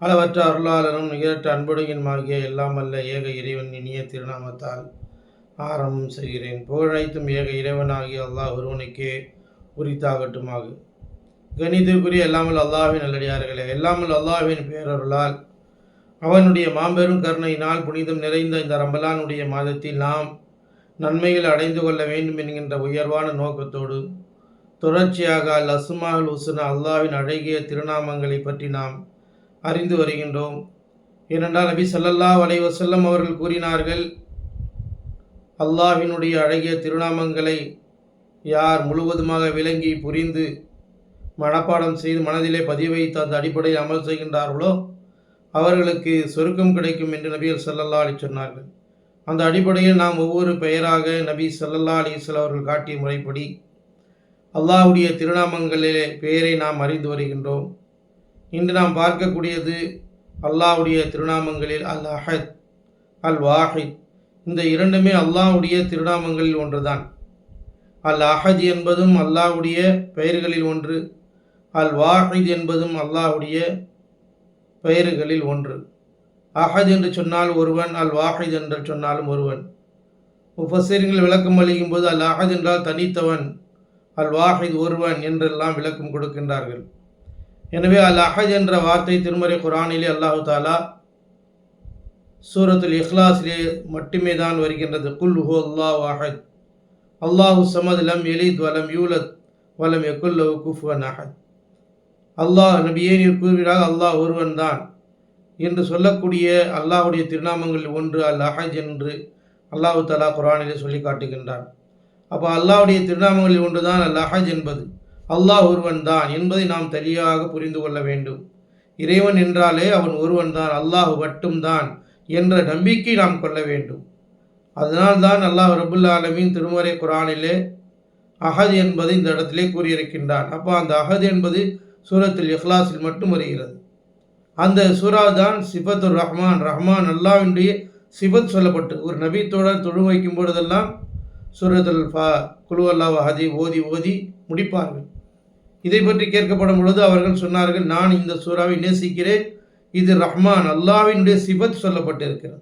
அளவற்ற அருளாளனும் நிகரற்ற அன்புடையனுமாகிய எல்லாம் அல்ல. ஏக இறைவன் இனிய திருநாமத்தால் ஆரம்பம் செய்கிறேன். புகழனைத்தும் ஏக இறைவனாகிய அல்லாஹ் ஒருவனுக்கே உரித்தாகட்டுமாக. கணிதக்குரிய எல்லாமல் அல்லாஹின் நல்லடியார்களே எல்லாமல் அல்லாஹின் பேரருளால் அவனுடைய மாபெரும் கருணையினால் புனிதம் நிறைந்த இந்த ரம்பலானுடைய மாதத்தில் நாம் நன்மைகள் அடைந்து கொள்ள வேண்டும் என்கின்ற உயர்வான நோக்கத்தோடு தொடர்ச்சியாக அல் அஸ்மால் உசுன அல்லாவின் அழகிய திருநாமங்களை பற்றி நாம் அறிந்து வருகின்றோம். ஏனென்றால் நபி சல்லல்லா வலைவ செல்லம் அவர்கள் கூறினார்கள் அல்லாஹ்வினுடைய அழகிய திருநாமங்களை யார் முழுவதுமாக விளங்கி புரிந்து மனப்பாடம் செய்து மனதிலே பதிவு வைத்து அந்த அடிப்படையில் அமல் செய்கின்றார்களோ அவர்களுக்கு சொருக்கம் கிடைக்கும் என்று நபிகள் சல்லல்லா அலி சொன்னார்கள். அந்த அடிப்படையில் நாம் ஒவ்வொரு பெயராக நபி சல்லல்லா அலிஸ்வல் அவர்கள் காட்டிய முறைப்படி அல்லாஹ்வுடைய திருநாமங்களிலே பெயரை நாம் அறிந்து வருகின்றோம். இன்று நாம் பார்க்கக்கூடியது அல்லாஹ்வுடைய திருநாமங்களில் அல் அஹத் அல் வாஹித் இந்த இரண்டுமே அல்லாஹ்வுடைய திருநாமங்களில் ஒன்றுதான். அல் அஹத் என்பதும் அல்லாஹ்வுடைய பெயர்களில் ஒன்று. அல் வாஹித் என்பதும் அல்லாவுடைய பெயர்களில் ஒன்று. அஹத் என்று சொன்னால் ஒருவன் அல் வாஹித் என்று சொன்னாலும் ஒருவன். முஃபஸீர்கள் விளக்கம் அளிக்கும் போது அல் அஹத் என்றால் தனித்தவன் அல் வாஹித் ஒருவன் என்றெல்லாம் விளக்கம் கொடுக்கின்றார்கள். எனவே அல் அஹஜ் என்ற வார்த்தை திருமறை குரானிலே அல்லாஹு தாலா சூரத்துல் இஹ்லாஸிலே மட்டுமே தான் வருகின்றது. குல் ஹு அல்லாஹ் அஹத் அல்லாஹு சமத் லம் எலித் வலம் யூலத் வலம் எக்குல்லவு குஃபுவன் அஹத் அல்லாஹ் நபியே கூறுகிறார் அல்லாஹ் ஒருவன் தான் என்று சொல்லக்கூடிய அல்லாஹுடைய திருநாமங்களில் ஒன்று அல் அஹஜ் என்று அல்லாஹு தாலா குரானிலே சொல்லி காட்டுகின்றான். அப்போ அல்லாஹுடைய திருநாமங்களில் ஒன்று தான் அல் அஹஜ் என்பது. அல்லாஹ் ஒருவன் தான் என்பதை நாம் தெளிவாக புரிந்து கொள்ள வேண்டும். இறைவன் என்றாலே அவன் ஒருவன் தான் அல்லாஹ் மட்டும்தான் என்ற நம்பிக்கை நாம் கொள்ள வேண்டும். அதனால்தான் அல்லாஹ் ரபுல்லா ஆலமின் திருமறை குரானிலே அகது என்பதை இந்த இடத்திலே கூறியிருக்கின்றான். அப்போ அந்த அகது என்பது சூரத்தில் இஹ்லாஸில் மட்டும் வருகிறது. அந்த சூரா தான் சிபத்துர் ரஹ்மான் ரஹ்மான் அல்லாவினுடைய சிபத் சொல்லப்பட்டு ஒரு நபி தோழர் தொழு வைக்கும் பொழுதெல்லாம் சூரத்துல் ஃபா குழு அல்லாஹ் அஹதி ஓதி ஓதி முடிப்பார்கள். இதை பற்றி கேட்கப்படும் பொழுது அவர்கள் சொன்னார்கள் நான் இந்த சூறாவை நேசிக்கிறேன். இது ரஹ்மான் அல்லாவினுடைய சிபத் சொல்லப்பட்டிருக்கிறது.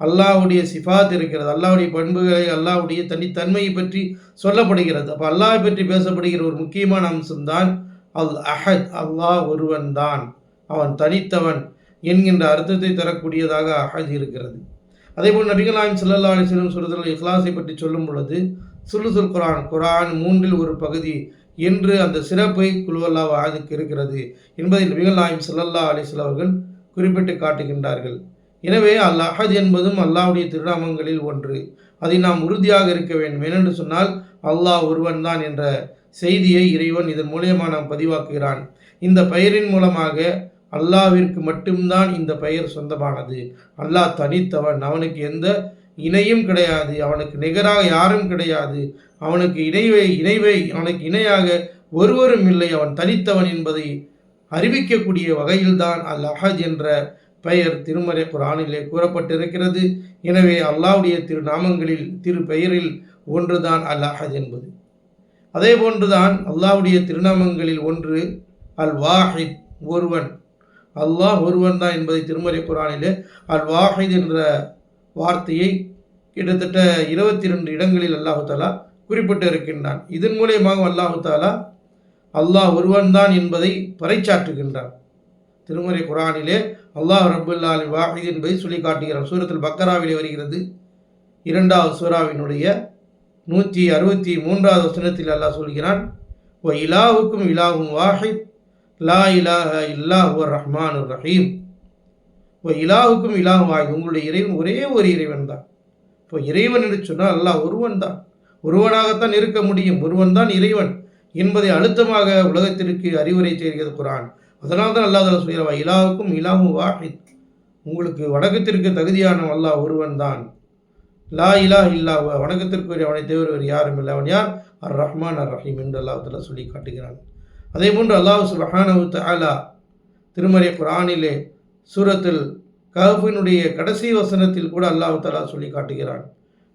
அல்லாவுடைய சிஃபாத் இருக்கிறது. அல்லாவுடைய பண்புகளை அல்லாவுடைய தனித்தன்மையை பற்றி சொல்லப்படுகிறது. அப்போ அல்லாவை பற்றி பேசப்படுகிற ஒரு முக்கியமான அம்சம்தான் அல் அஹத். அல்லாஹ் ஒருவன் தான். அவன் தனித்தவன் என்கின்ற அர்த்தத்தை தரக்கூடியதாக அஹத் இருக்கிறது. அதேபோல் நபிகள் நாயம் சல்லா அலிஸ்லம் சொல்லுதல் இஹ்லாஸை பற்றி சொல்லும் பொழுது சுல்லுசுல் குரான் குரான் மூன்றில் ஒரு பகுதி என்று அந்த சிறப்பை குழுவல்லா வாதுக்கு இருக்கிறது என்பதை நபிகள் நாயம் சல்லல்லா அலிஸ்ல அவர்கள் குறிப்பிட்டு காட்டுகின்றார்கள். எனவே அல் அஹத் என்பதும் அல்லாஹ்வுடைய திருநாமங்களில் ஒன்று. அதை நாம் உறுதியாக இருக்க வேண்டும். ஏனென்று சொன்னால் அல்லாஹ் ஒருவன் தான் என்ற செய்தியை இறைவன் இதன் மூலியமாக நாம் பதிவாக்குகிறான். இந்த பெயரின் மூலமாக அல்லாவிற்கு மட்டும்தான் இந்த பெயர் சொந்தமானது. அல்லாஹ் தனித்தவன். அவனுக்கு எந்த இணையும் கிடையாது. அவனுக்கு நிகராக யாரும் கிடையாது. அவனுக்கு இணைவை இணைவை அவனுக்கு இணையாக ஒருவரும் இல்லை. அவன் தனித்தவன் என்பதை அறிவிக்கக்கூடிய வகையில்தான் அல் அஹஜ் என்ற பெயர் திருமறை குரானிலே கூறப்பட்டிருக்கிறது. எனவே அல்லாவுடைய திருநாமங்களில் திரு பெயரில் ஒன்றுதான் அல் அஹஜ் என்பது. அதே போன்றுதான் அல்லாவுடைய திருநாமங்களில் ஒன்று அல் வாஹித் ஒருவன். அல்லாஹ் ஒருவன் தான் என்பதை திருமறை குரானிலே அல் வாஹித் என்ற வார்த்தையை கிட்டத்தட்ட இருபத்தி ரெண்டு இடங்களில் அல்லாஹு தலா குறிப்பிட்டு இருக்கின்றான் இதன் மூலியமாக அல்லாஹு தாலா அல்லாஹ் ஒருவன்தான் என்பதை பறைச்சாற்றுகின்றான் திருமறை குரானிலே அல்லாஹ் ரபுல்லாலி வாஹித் என்பதை சொல்லி காட்டுகிறான் சூரத்தில் பக்கராவிலே வருகிறது. இரண்டாவது சூறாவினுடைய நூற்றி அறுபத்தி மூன்றாவது வசனத்தில் அல்லாஹ் சொல்கிறான் ஓ இலாவுக்கும் இலாவும் வாஹித் லா இலாஹ இல்லாஹு ரஹ்மான் ரஹீம். ஓ இலாவுக்கும் இலாவும் வாஹித். உங்களுடைய இறைவன் ஒரே ஒரு இறைவன் தான். இப்போ இறைவன் என்று சொன்னால் அல்லாஹ் ஒருவன் தான். ஒருவனாகத்தான் இருக்க முடியும். ஒருவன் தான் இறைவன் என்பதை அழுத்தமாக உலகத்திற்கு அறிவுரை செய்கிறது குரான். அதனால் தான் அல்லாஹ் சொல்கிறான் இலாவுக்கும் இலாகும் வாஹித். உங்களுக்கு வணக்கத்திற்கு தகுதியான அல்லாஹ் ஒருவன் தான் லா இலா இல்லா வணக்கத்திற்குரிய அவனை தேவர் யாரும் இல்லை. அவன் யார்? அர் ரஹ்மான் அர் ரஹீம் என்று அல்லாஹ் சொல்லி காட்டுகிறான். அதே போன்று அல்லாஹ் சுபஹானவு தஆலா திருமறை குரானிலே சூரத்தில் கஹஃபினுடைய கடைசி வசனத்தில் கூட அல்லாஹ் தாலா சொல்லி காட்டுகிறான்.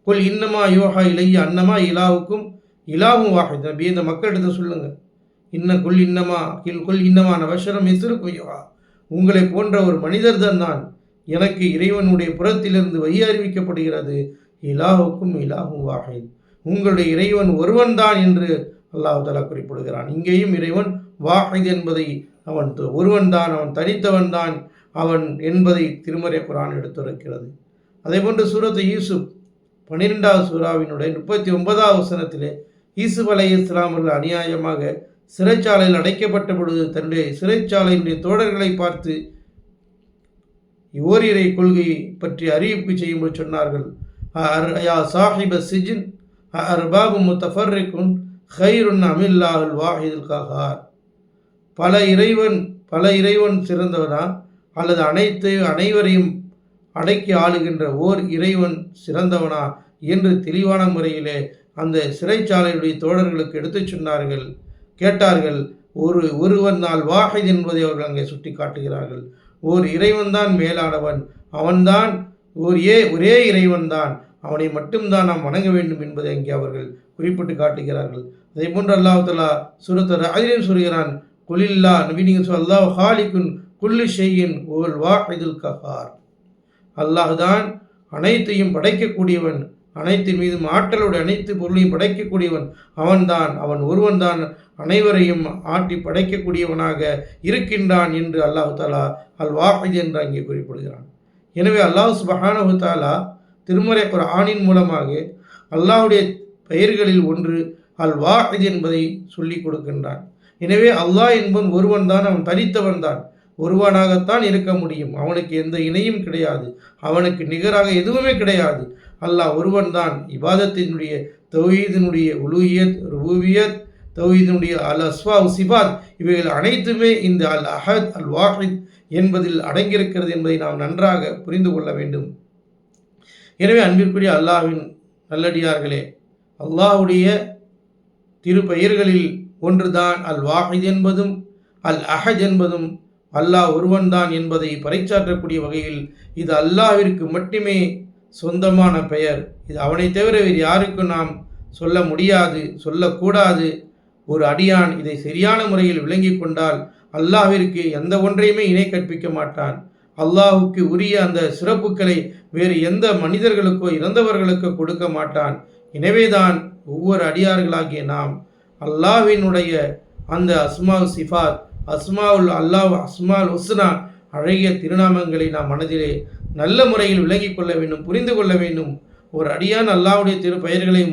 கொல் இன்னமா யோஹா இலைய அன்னமா இலாவுக்கும் இலாவும் வாஹித். நபி இந்த மக்களிடத்தை சொல்லுங்க. இன்ன கொல் இன்னமா கில் கொல் இன்னமா நவசரம் எசிருக்கும் யோகா உங்களை போன்ற ஒரு மனிதர் தான் நான். எனக்கு இறைவனுடைய புறத்திலிருந்து வழி அறிவிக்கப்படுகிறது. இலாவுக்கும் இலாகும் வாஹித். உங்களுடைய இறைவன் ஒருவன்தான் என்று அல்லாஹ் தலா குறிப்பிடுகிறான். இங்கேயும் இறைவன் வாஹித் என்பதை அவன் ஒருவன் தான் அவன் தனித்தவன் தான் அவன் என்பதை திருமறை குரான் எடுத்துரைக்கிறது. அதே போன்று சூரத்து யூசுப் பன்னிரெண்டாவது சூறாவினுடைய முப்பத்தி ஒன்பதாவது வசனத்திலே ஈசுப் அலை இஸ்லாமர்கள் அநியாயமாக சிறைச்சாலையில் அடைக்கப்பட்ட பொழுது தன்னுடைய சிறைச்சாலையினுடைய தோழர்களை பார்த்து ஓரிரை கொள்கை பற்றி அறிவிப்பு செய்யும்போது சொன்னார்கள் யா சாஹிப சிஜின் அர்பாபு முத்தஃபர்ரிக்குன் ஹைருன் அமில்லாஹுல் வாஹிதுல் கஹார். பல இறைவன் பல இறைவன் சிறந்தவனா? அல்லது அனைத்து அனைவரையும் அடக்கி ஆளுகின்ற ஓர் இறைவன் சிறந்தவனா என்று தெளிவான முறையிலே அந்த சிறைச்சாலையுடைய தோழர்களுக்கு எடுத்துச் சொன்னார்கள். கேட்டார்கள் ஒரு ஒருவன் நாள் வாஹித் என்பதை அவர்கள் அங்கே சுட்டி காட்டுகிறார்கள் ஓர் இறைவன் தான் மேலானவன். அவன்தான் ஒரு ஏ ஒரே இறைவன் தான். அவனை மட்டும்தான் நாம் வணங்க வேண்டும் என்பதை அங்கே அவர்கள் குறிப்பிட்டு காட்டுகிறார்கள். அதே போன்று அல்லாஹ் சுரத்தர் அதிலும் சொல்கிறான் குலில்லா நபி நீங்கள் சொல் அல்லாஹ் ஹாலிக்குன் குல்லு ஷெய்யின் ஓல் வாஹிதுல் கஹார். அல்லாஹ் தான் அனைத்தையும் படைக்கக்கூடியவன் அனைத்தின் மீதும் ஆற்றலோடு அனைத்து பொருளையும் படைக்கக்கூடியவன் அவன்தான். அவன் ஒருவன் தான் அனைவரையும் ஆட்டி படைக்கக்கூடியவனாக இருக்கின்றான் என்று அல்லாஹு தாலா அல் வாஹித் என்று அங்கே குறிப்பிடுகிறான். எனவே அல்லாஹ் சுபஹானஹு தாலா திருமறை ஆணின் மூலமாக அல்லாஹுடைய பெயர்களில் ஒன்று அல் வாஹித் என்பதை சொல்லி கொடுக்கின்றான். எனவே அல்லாஹ் என்பவன் ஒருவன் தான் அவன் தனித்தவன் தான் ஒருவனாகத்தான் இருக்க முடியும். அவனுக்கு எந்த இணையும் கிடையாது. அவனுக்கு நிகராக எதுவுமே கிடையாது. அல்லாஹ் ஒருவன் தான் இபாதத்தினுடைய தௌஹீதினுடைய உலூயத் ரூபியத் தௌஹீதினுடைய அல் அஸ்வா சிபாத் இவைகள் அனைத்துமே இந்த அல் அஹத் அல் வாஹித் என்பதில் அடங்கியிருக்கிறது என்பதை நாம் நன்றாக புரிந்து கொள்ள வேண்டும். எனவே அன்பிற்குரிய அல்லாஹ்வின் நல்லடியார்களே அல்லாஹுடைய திருப்பெயர்களில் ஒன்றுதான் அல் வாஹித் என்பதும் அல் அஹஜ் என்பதும் அல்லாஹ் ஒருவன்தான் என்பதை பறைச்சாற்றக்கூடிய வகையில் இது அல்லாஹிற்கு மட்டுமே சொந்தமான பெயர். இது அவனை தவிர வேறு யாருக்கும் நாம் சொல்ல முடியாது சொல்லக்கூடாது. ஒரு அடியான் இதை சரியான முறையில் விளங்கி கொண்டால் அல்லாஹிற்கு எந்த ஒன்றையுமே இணை கற்பிக்க மாட்டான். அல்லாஹுக்கு உரிய அந்த சிறப்புகளை வேறு எந்த மனிதர்களுக்கோ இறந்தவர்களுக்கோ கொடுக்க மாட்டான். எனவேதான் ஒவ்வொரு அடியார்களாகிய நாம் அல்லாஹ்வினுடைய அந்த அஸ்மா சிஃபாத் அஸ்மாவுல் அல்லாஹ் அஸ்மால் உஸ்னா அழகிய திருநாமங்களை நாம் மனதிலே நல்ல முறையில் விளங்கிக் கொள்ள வேண்டும் புரிந்து கொள்ள வேண்டும். ஒரு அடியான் அல்லாவுடைய திரு பெயர்களை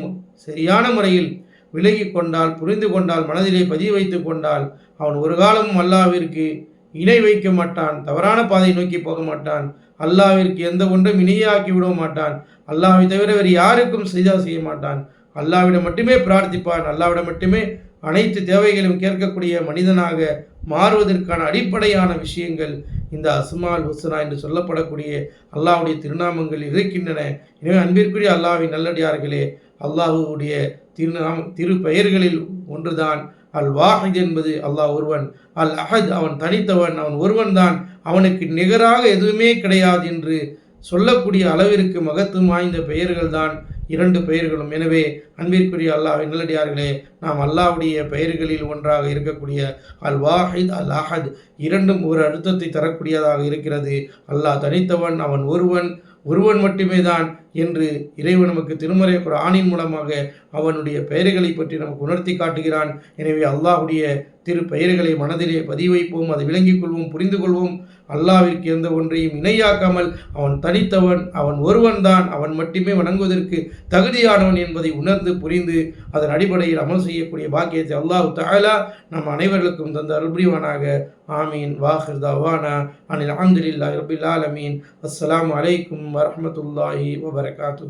சரியான முறையில் விலகி கொண்டால் புரிந்து கொண்டால் மனதிலே பதிவு வைத்து கொண்டால் அவன் ஒரு காலமும் அல்லாவிற்கு இணை வைக்க மாட்டான் தவறான பாதை நோக்கி போக மாட்டான் அல்லாவிற்கு எந்த ஒன்றும் இணையாக்கி விட மாட்டான் அல்லாவை தவிர வேறு யாருக்கும் செய்தா செய்ய மாட்டான். அல்லாவிடம் மட்டுமே பிரார்த்திப்பான் அல்லாவிடம் மட்டுமே அனைத்து தேவைகளையும் கேட்கக்கூடிய மனிதனாக மாறுவதற்கான அடிப்படையான விஷயங்கள் இந்த அஸ்மால் ஹுசனா என்று சொல்லப்படக்கூடிய அல்லாஹுடைய திருநாமங்கள் இருக்கின்றன. எனவே அன்பிற்குரிய அல்லாஹின் நல்லடியார்களே அல்லாஹுடைய திருநாம திரு பெயர்களில் ஒன்றுதான் அல் வாஹித் என்பது அல்லாஹ் ஒருவன் அல் அஹத் அவன் தனித்தவன் அவன் ஒருவன் தான் அவனுக்கு நிகராக எதுவுமே கிடையாது என்று சொல்லக்கூடிய அளவிற்கு மகத்துவம் வாய்ந்த பெயர்கள் தான் இரண்டு பெயர்களும். எனவே அன்பிற்குரிய அல்லாஹ் நல்லடியார்களே நாம் அல்லாஹ்வுடைய பெயர்களில் ஒன்றாக இருக்கக்கூடிய அல் வாஹித் அல் அஹத் இரண்டும் ஒரு அழுத்தத்தை தரக்கூடியதாக இருக்கிறது. அல்லாஹ் தனித்தவன் அவன் ஒருவன் ஒருவன் மட்டுமே தான் என்று இறைவன் நமக்கு திருமறை ஒரு ஆணின் மூலமாக அவனுடைய பெயர்களை பற்றி நமக்கு உணர்த்தி காட்டுகிறான். எனவே அல்லாஹுடைய திரு பெயர்களை மனதிலே பதிவைப்போம் அதை விளங்கிக் கொள்வோம் புரிந்து கொள்வோம். அல்லாவிற்கு எந்த ஒன்றையும் இணையாக்காமல் அவன் தனித்தவன் அவன் ஒருவன்தான் அவன் மட்டுமே வணங்குவதற்கு தகுதியானவன் என்பதை உணர்ந்து புரிந்து அதன் அடிப்படையில் அமல் செய்யக்கூடிய பாக்கியத்தை அல்லாஹு தஆலா நம் அனைவர்களுக்கும் தந்த அருள்புரிவானாக. ஆமீன். வாஹிர் தவானா அனில் அஹமதுல்லா ரபில் ஆலமீன். அஸ்லாம் அலைக்கும் வரமத்துல்லாஹி வபரகாத்து